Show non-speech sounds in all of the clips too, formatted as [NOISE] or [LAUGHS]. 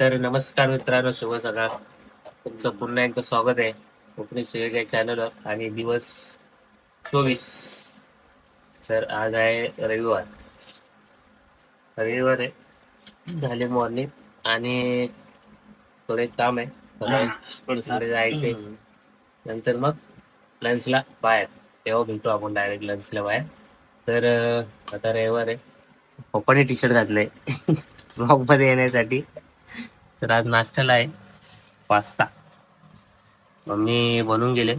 तर नमस्कार मित्रांनो शुभ सकाळ. तुमचं पुन्हा एकदा स्वागत आहे कोकणी सुयोग या चॅनलवर आणि दिवस चोवीस. तर आज आहे रविवार. रविवार आहे. झाले मॉर्निंग आणि थोडे काम आहे. जायचे नंतर मग लंचला बाहेर. तेव्हा भेटू आपण डायरेक्ट लंचला बाहेर. तर आता रविवार आहे. पप्पाने टी शर्ट घातलंय. [LAUGHS] ब्लॉगमध्ये येण्यासाठी. तर आज नाश्त्याला आहे पास्ता. मम्मी बनवून गेले.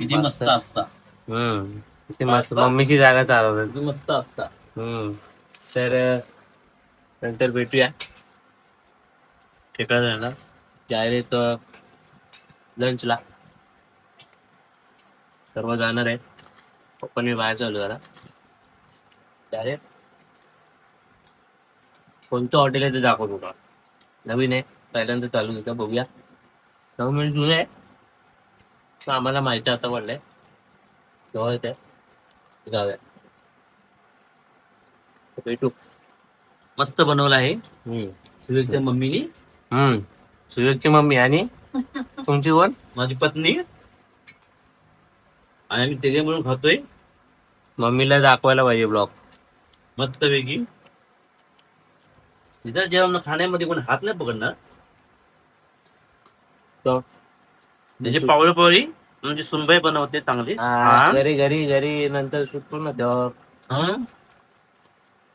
किती मस्त असता. हम्म किती मस्त. मम्मीची जागा चालवतात. किती मस्त असता. हम्म तर नंतर भेटूया. ठिकाण आहे ना? डायरेक्ट लंचला. सर्व जाणार आहे पप्पा मी बाहेर चालू जरा. डायरेक्ट कोणतं हॉटेल आहे ते दाखव तुला नवीन आहे. पहिल्यांदा चालू होतं बघूया. नऊ मिनिट जुने आहे. तर आम्हाला माहिती आता पडलंय जवळ येते. जाऊया. भेटू. मस्त बनवलं आहे. सुरेशच्या मम्मीनी. हम्म. सुयोगची मम्मी आणि तुमची वन माझी पत्नी. आणि आम्ही त्याच्या म्हणून खातोय. मम्मीला दाखवायला पाहिजे ब्लॉग. मस्त पैकी तिथं जेवण खाण्यामध्ये कोण हात नाही पकडणार? त्याची पावळे पोळी म्हणजे सुनबाई बनवते चांगली. हा. घरी घरी घरी नंतर सुटतो ना तेव्हा हा.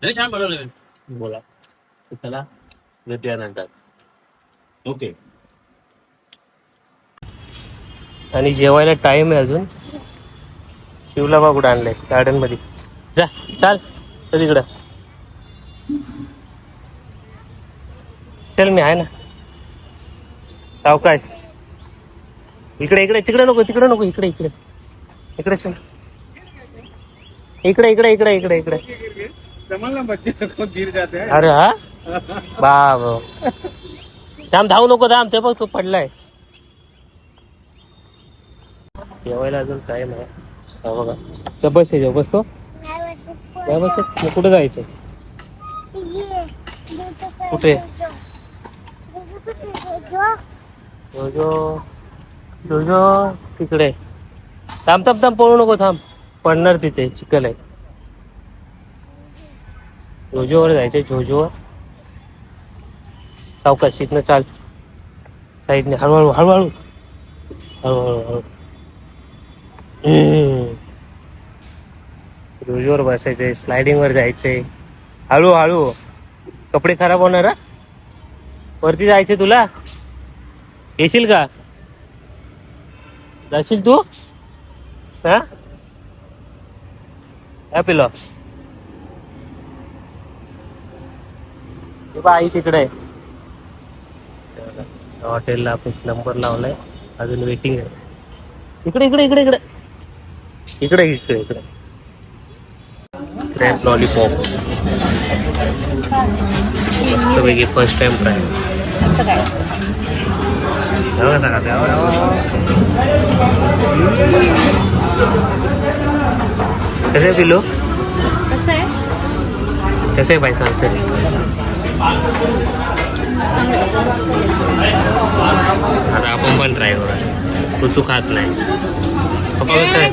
लय छान बनवलं बोला. तर चला भेटूया नंतर. ओके. आणि जेवायला टाइम आहे अजून. शिवला बा कुठं आणलंय गार्डनमध्ये. जा चाल चल तिकडं चल मी आहे ना. सावकाश इकडे इकडे तिकडे नको तिकडे नको इकडे इकडे. इकडे चल. इकडे इकडे इकडे इकडे इकडे. अरे हा? बाब. थांब धावू नको थांब ते बघ तो पडलाय. जेवायला अजून टाइम आहे. हा बघा. च बस आहे बसतो. काय बस मग कुठे जायचं? कुठे? जोजो. जोजो. तिकडे. थांब थांब थांब पळू नको थांब. पडणार तिथे चिकल आहे. जोजोवर जायचंय जोजोवर. सावकाश इथनं चाल. साईडने हळूहळू हळूहळू. हळूहळू हळू हम्म. जोजोवर बसायचंय स्लायडिंग वर जायचंय. हळू हळू कपडे खराब होणार वरती जायचे तुला? येशील का? जाशील तू? हा? पिलो. बा आई तिकडे. हॉटेलला आपण नंबर लावलाय. अजून वेटिंग आहे. इकडे इकडे इकडे इकडे. इकडे इकडे इकडे. क्रॅप लॉलीपॉप मस्तपैकी फर्स्ट टाइम ट्राय कसे पिलो कसं आहे कसे पाहिजे सांगते आता आपण पण ट्राय करूया तू खात नाही। पप्पा कसं आहे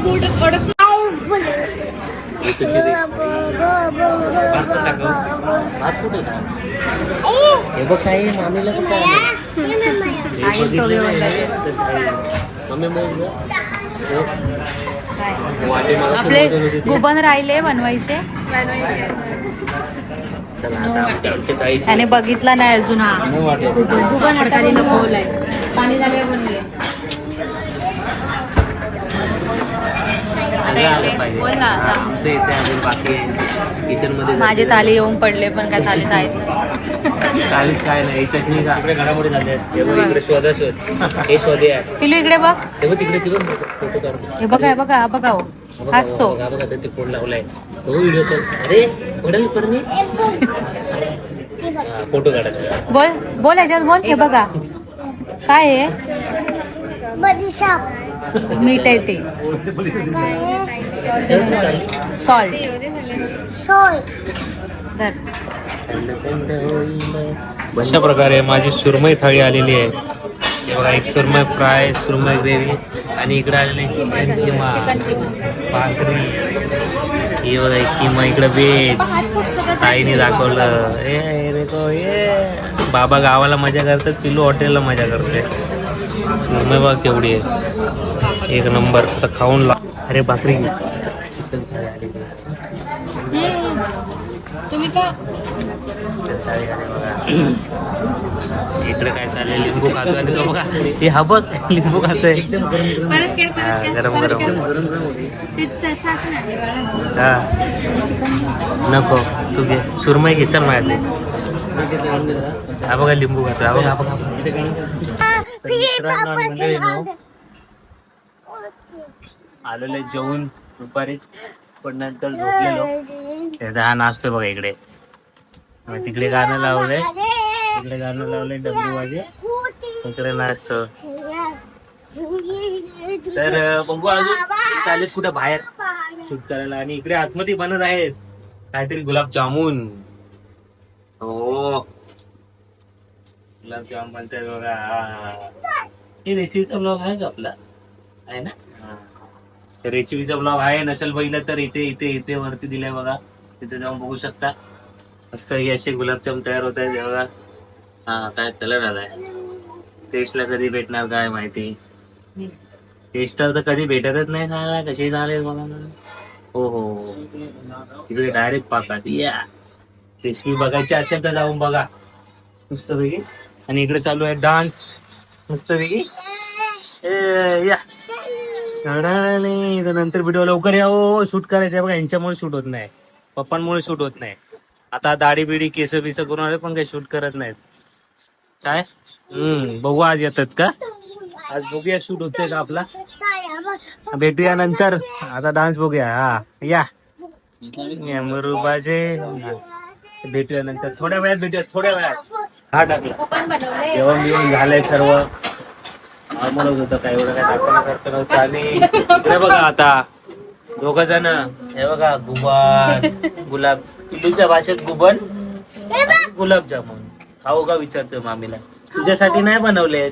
हे आहे? बघ काही मामीला कुठं आहे? आई तो. घेऊन. हो. खूप आपले. गुबन राहिले बनवायचे. त्याने बघितला नाही अजून हा. गुबन आता पाणी बनले मध्ये माझे ताली येऊन पडले पण काय ताली जायच चालीत काय नाही चटणी का? इकडे घडामोडी बघ इकडे शोधा शोध. हे शोधे आहे पिलू इकडे बघ. हे बघ तिकडे तिकडे फोटो काढतो हे बघा हे बघा हा बघा हो. बघा, हाच तो. बघा, बघा, ते फोन लावलाय. तो व्हिडिओ तर अरे पडेल पर मी फोटो काढायचा. बोल बोल ह्याच्यात बोल. हे बघा. काय आहे मीठ आहे ते. सॉल्ट धर. अशा प्रकारे माझी सुरमई थाळी आलेली आहे. बघा एक सुरमई फ्राय सुरमई ग्रेव्ही आणि इकडे आलेली चिकन किमा भाकरी. हे बघा एक किमा इकडे व्हेज ताईने दाखवलं. ए रे तो ये बाबा गावाला मजा करतात पिलू हॉटेलला मजा करते. सुरमई बघ केवढी आहे. एक नंबर. आता खाऊन ला अरे भाकरी चिकन थाळी आलेली. तुम्ही का? इकडे काय चाललंय? लिंबू खातोय आणि तो बघा हे हा बघ लिंबू खातोय. परत कर परत कर गरम परत गरम ते चा- बाळा. हा. नको तू घे. सुरमई घे चल माझ्यात हा बघा लिंबू खातोय. हा बघा हा बघा, हा बघा तर मित्रांनो आणि मंडळींनो, आलेले जेवून दुपारीच. पण नंतर झोपलेलो. त्याचा हा नाचतोय बघा इकडे. मग तिकडे गाणं लावलंय. तिकडे गाणं लावलंय डब्ल्यू वाजे. तिकडे नाचतो तर बघू अजून. चालेल कुठं बाहेर. शूट करायला. आणि इकडे आतमध्ये बनत आहेत. काहीतरी गुलाबजामुन हो. गुलाबजामुन बनतात बघा. हे रेसिपीचा ब्लॉग आहे का आपला? आहे ना? रेसिपीचा ब्लॉग आहे नसेल बघितलं तर इथे इथे इथे वरती दिलाय बघा. तिथे जाऊन बघू शकता. मस्त हे असे गुलाबजाम तयार होत आहेत बघा. हा काय कलर आलाय? टेस्टला कधी भेटणार काय माहिती? टेस्ट तर कधी भेटतच नाही ना कसे झाले बघा. ना हो हो तिकडे डायरेक्ट पाकात या. रेसिपी बघायची असेल तर जाऊन बघा. मस्तपैकी. आणि इकडे चालू आहे डान्स मस्तपैकी. ए, या. नाही तर नंतर व्हिडिओ लवकर या हो शूट करायचं बघा यांच्यामुळे शूट होत नाही पप्पांमुळे शूट होत नाही आता दाढी बिडी केस बिस करून आले पण काही शूट करत नाहीत काय हम्म बघू आज येतात का आज बघूया शूट होतोय का आपला भेटूया नंतर आता डान्स बघूया हा या रुबाचे भेटूया नंतर थोड्या वेळात भेटूया थोड्या वेळात हा टाकला जेवण बिवण झालंय सर्व नॉर्मलच होतं काय एवढं काय दाखवण्यासारखं नव्हतं. आणि इकडे बघा आता दोघ जण हे बघा गुबान गुलाब पिल्लूच्या भाषेत गुबन गुलाबजामुन. खाऊ का विचारतोय मामीला? तुझ्यासाठी नाही बनवले.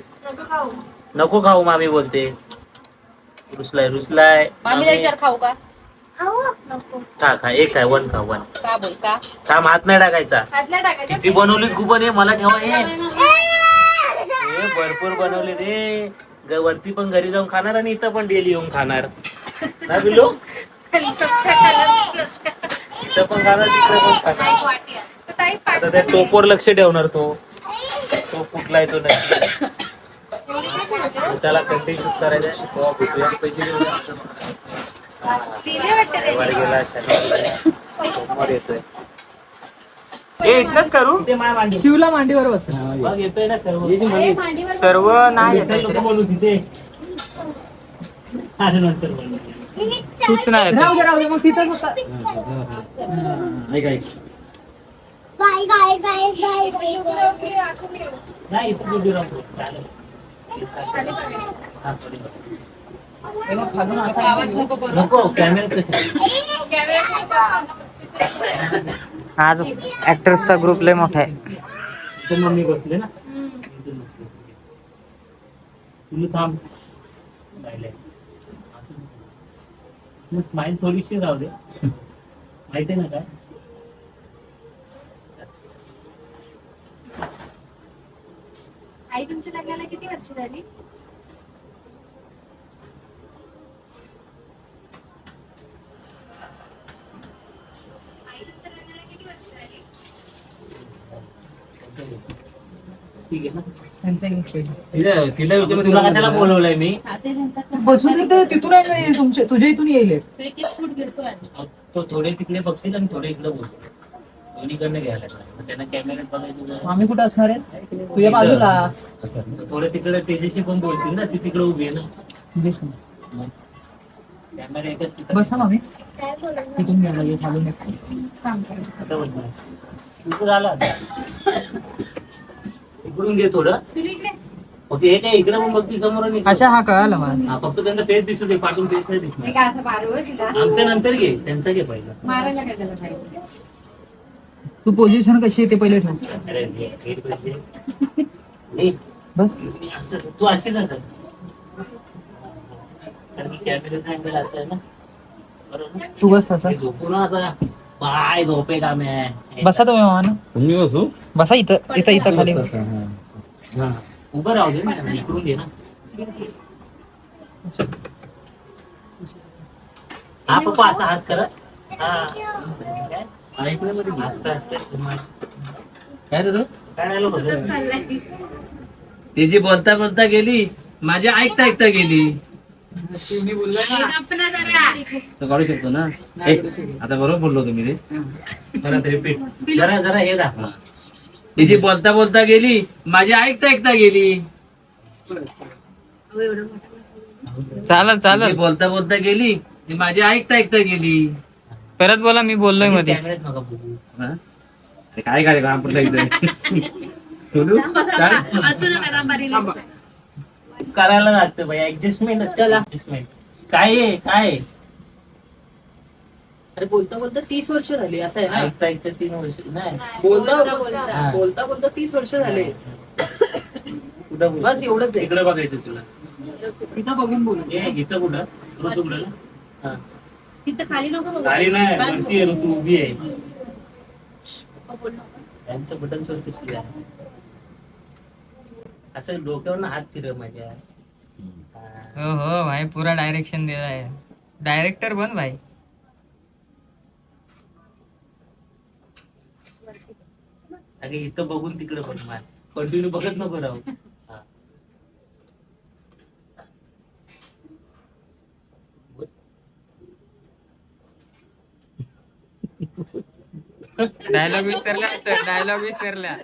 नको खाऊ मामी बोलते. रुसलाय रुसलाय. मामीला विचार खाऊ का? नको. खा खा एक काय वन खा वन. का बोल का हात नाही टाकायचा. किती बनवलीत गुबन हे? मला ठेवा हे. हे भरपूर बनवले ते. ग- वरती पण घरी जाऊन खाणार आणि इथं पण डेली येऊन खाणार. ना बिल्लू? इथं पण खाणार तिकडे पण खाणार. आता त्या टोपवर लक्ष ठेवणार तो. तो कुठलाय तो नक्की त्याला शूट करायचा आहे. तेव्हा भेटूया पैसे रविवारी गेला शनिवारी सोमवार येतोय. इथलंच करू? शिवला मांडीवर बस. येतोय ना सर्व. सर्व नाही. तूच नाही. हा, नको करू नको कॅमेरा कसं आज ऍक्टर्सचा ग्रुप लय मोठा आहे. तर मम्मी बसले ना? तुला थांब. राहिले. असं. मग स्माईल थोडीशी राहू दे. माहिती आहे ना काय? आई तुमच्या लग्नाला किती वर्ष झाली आई तुमच्या लग्नाला किती वर्ष झाली ठीक आहे ना? त्यांचा इंटरेस्ट. तिला तिला विचार तुला कशाला बोलवलंय मी? बसून तिथं तिथून येईल तुमच्या तुझ्या इथून येईल तो थोडे तिकडे बघतील आणि थोडे इकडे बोलतील. दोन्हीकडनं घ्यायला. मग त्यांना कॅमेऱ्यात बघायचं आम्ही कुठं असणार आहे? तुझ्या बाजूला. थोडे तिकडे तेजशी पण बोलतील ना ती तिकडे उभी आहे ना. कॅमेरा एकच तिथं. बसा मामी तिथून घ्यायला ये चालून एक काम कर आता बघ ना. तुझं झालं आता. इकडून घे थोडं. हे काय इकडे पण बघतील समोर. अच्छा हा कळाला मला. हा, फक्त त्यांचा फेस दिसू दे पाठून फेस नाही दिसणार. आमच्या नंतर घे त्यांचा घे पहिला. तू पोझिशन कशी आहे ते पहिले ठेव अरे [LAUGHS] बस. असं तू असे ना कर कारण की अँगल असं आहे ना. बरोबर? ना? तू बस असा. मी झोपू ना आता. बाय झोपे काम आहे बसा तुम्ही मामा तुम्ही बसू बसा इथं इथं इथं खाली बसा. हा. उभं राहू दे ना इकडून घे ना हा पप्पा असा हात करा हा? हा, इकडे मध्ये असतं असतं काय रे तू? काय राहिलं बघ. ती जी बोलता बोलता गेली माझ्या ऐकता ऐकता गेली काढू शकतो ना? आता बरोबर बोललो तुम्ही ते जरा रिपीट जरा जरा हे दाखवा. ती जी बोलता बोलता गेली माझ्या ऐकता ऐकता गेली. चालेल ती चालेल बोलता बोलता गेली ती माझ्या ऐकता ऐकता गेली. परत बोला मी बोललोयमध्ये काय काय? काम पडलं इथे बोलू काय करायला लागतं भाई ऍडजस्टमेंट चला. ऍडजस्टमेंट काय आहे? काय आहे? अरे बोलता बोलता तीस वर्ष झाली असं आहे ना? ऐकता ऐकता तीन वर्ष नाही. बोलता. बोलता बोलता बोलता. तीस वर्ष झाले. कुठं बोल? बस एवढंच आहे. इकडे बघायचं तुला. तिथं बघून बोलू. ए, इथं कुठं? ऋतू कुठं हा. तिथं खाली नको बघू. गाडी नाही वरती आहे ऋतू उभी आहे. त्यांचं बटन आहे. असं डोक्यावर हात फिरव माझ्या. हा. हो हो भाई पुरा डायरेक्शन दे रहा है डायरेक्टर बन भाई. अगं इथं बघून तिकडे बघ मार कंटिन्यू बघत नको राहू. हा. डायलॉग विसरला डायलॉग विसरला.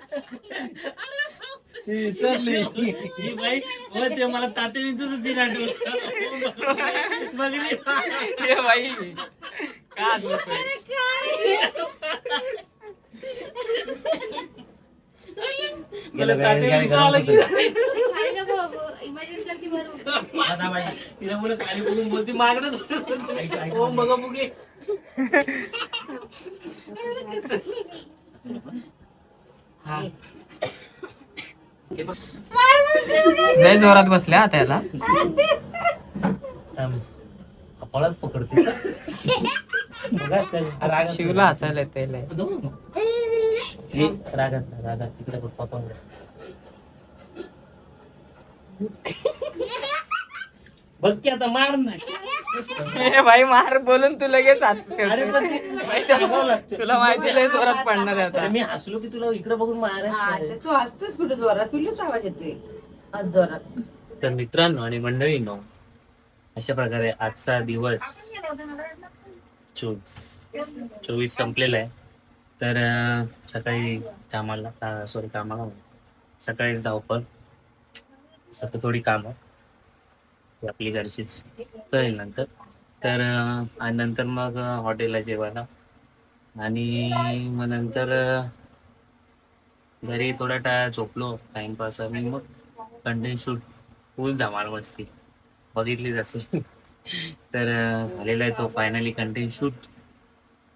[LAUGHS] ही बाई हो ते मला तात्याचं सीन आठवलं बघली. ए भाई का? मला तात्याचं आलं की. तिला मुलं खाली बघून बोलती मागणं ओम बघा बुगे हा. हे. लय जोरात बसल्या आता याला. थांब. कपाळच पकडते. बघा चल रागात शिवला हसायला येते लय. हे, [LAUGHS] रागात रागात. तिकडे बघ पप्पा बघ की आता मार नाही. भाई मार बोलून तू लगेच हात ठेवते. तुला माहिती लय जोरात पडणार आहे आता. मी हसलो की तुला इकडे बघून मारायचं तू हसतोस कुठे? जोरात पिल्लूच आवाज येतोय. आज जोरात. तर मित्रांनो आणि मंडळींनो अशा प्रकारे आजचा दिवस चोवीस चोवीस संपलेला आहे. तर अं, सकाळी कामाला सॉरी कामाला. सकाळीच धावपळ. सकाळी थोडी कामं. ती आपली घरचीच. कळेल नंतर. तर आणि नंतर मग हॉटेलला जेवायला. आणि मग नंतर घरी थोडा टा झोपलो टाइमपास आणि मग कंटेंट शूट फुल धमाल मस्ती. बघितली जास्त. तर झालेला आहे तो फायनली कंटेंट शूट.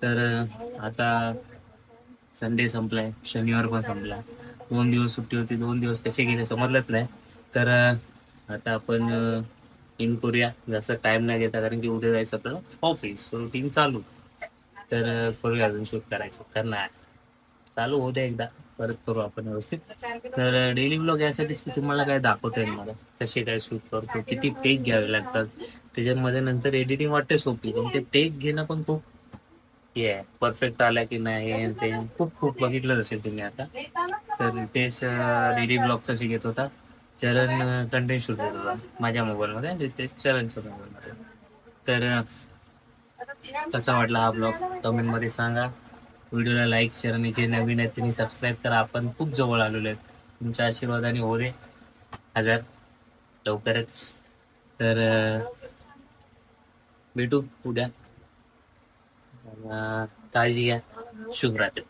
तर आता संडे संपलाय. शनिवार पण संपला. दोन दिवस सुट्टी होती. दोन दिवस कसे गेले समजलंच नाही. तर आता आपण इन करूया जास्त टाइम नाही घेता कारण की उद्या जायचं आपलं ऑफिस रुटीन चालू. तर uh, अं, करूया अजून शूट करायचं. करणार चालू होऊ द्या एकदा. परत करू आपण व्यवस्थित. तर डेली ब्लॉग यासाठीच की तुम्हाला काय दाखवता येईल मला? कसे काय शूट करतो? किती टेक घ्यावे लागतात? त्याच्यामध्ये नंतर एडिटिंग वाटते सोपी. पण ते टेक घेणं पण खूप हे आहे. परफेक्ट आला की नाही हे ते खूप खूप बघितलं असेल तुम्ही आता. तर रितेश uh, डेली ब्लॉगचा शिकत होता. चरण कंटेंट शूट करत होता माझ्या मोबाईलमध्ये आणि रितेश चरणच्या मोबाईलमध्ये तर कसा वाटला हा ब्लॉग कमेंटमध्ये सांगा. व्हिडिओला लाईक शेअर आणि जे नवीन आहेत त्यांनी सबस्क्राईब करा. आपण खूप जवळ आलेलो आहेत. तुमच्या आशीर्वादाने हो दे हजार लवकरच. तर भेटू उद्या. काळजी घ्या. शुभ रात्री